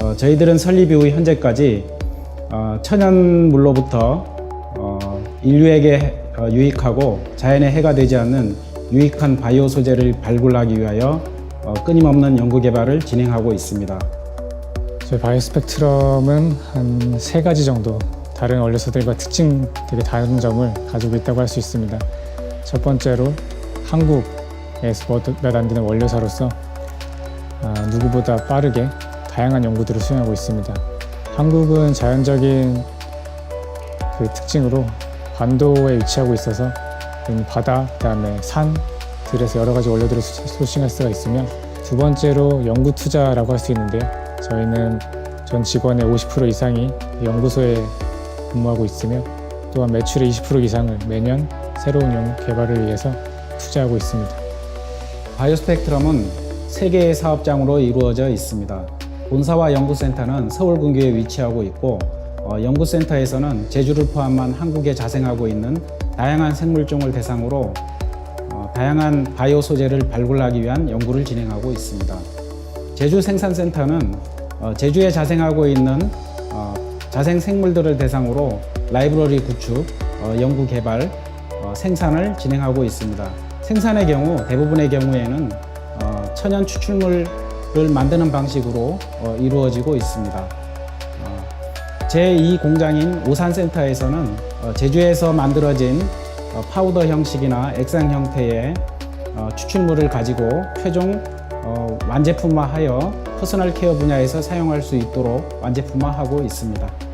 어, 저희들은 설립 이후 현재까지 어, 천연물로부터 어, 인류에게 어, 유익하고 자연에 해가 되지 않는 유익한 바이오 소재를 발굴하기 위하여 어, 끊임없는 연구 개발을 진행하고 있습니다. 저희 바이오 스펙트럼은 한 세 가지 정도 다른 원료소들과 특징 되게 다른 점을 가지고 있다고 할 수 있습니다. 첫 번째로 한국에서 몇 안 되는 원료사로서 아, 누구보다 빠르게 다양한 연구들을 수행하고 있습니다. 한국은 자연적인 그 특징으로 반도에 위치하고 있어서 이 바다, 그다음에 산 들에서 여러 가지 원료들을 수- 소싱할 수가 있으며 두 번째로 연구 투자라고 할 수 있는데요. 저희는 전 직원의 50% 이상이 연구소에 근무하고 있으며 또한 매출의 20% 이상을 매년 새로운 연구 개발을 위해서 투자하고 있습니다. 바이오스펙트럼은 세 개의 사업장으로 이루어져 있습니다. 본사와 연구센터는 서울 근교에 위치하고 있고 어, 연구센터에서는 제주를 포함한 한국에 자생하고 있는 다양한 생물종을 대상으로 어, 다양한 바이오 소재를 발굴하기 위한 연구를 진행하고 있습니다. 제주 생산센터는 어, 제주에 자생하고 있는 어, 자생 생물들을 대상으로 라이브러리 구축, 어, 연구 개발, 어, 생산을 진행하고 있습니다. 생산의 경우 대부분의 경우에는 어, 천연 추출물을 만드는 방식으로 어, 이루어지고 있습니다. 어, 제2 공장인 오산센터에서는 어, 제주에서 만들어진 어, 파우더 형식이나 액상 형태의 어, 추출물을 가지고 최종 어, 완제품화하여 퍼스널 케어 분야에서 사용할 수 있도록 완제품화하고 있습니다.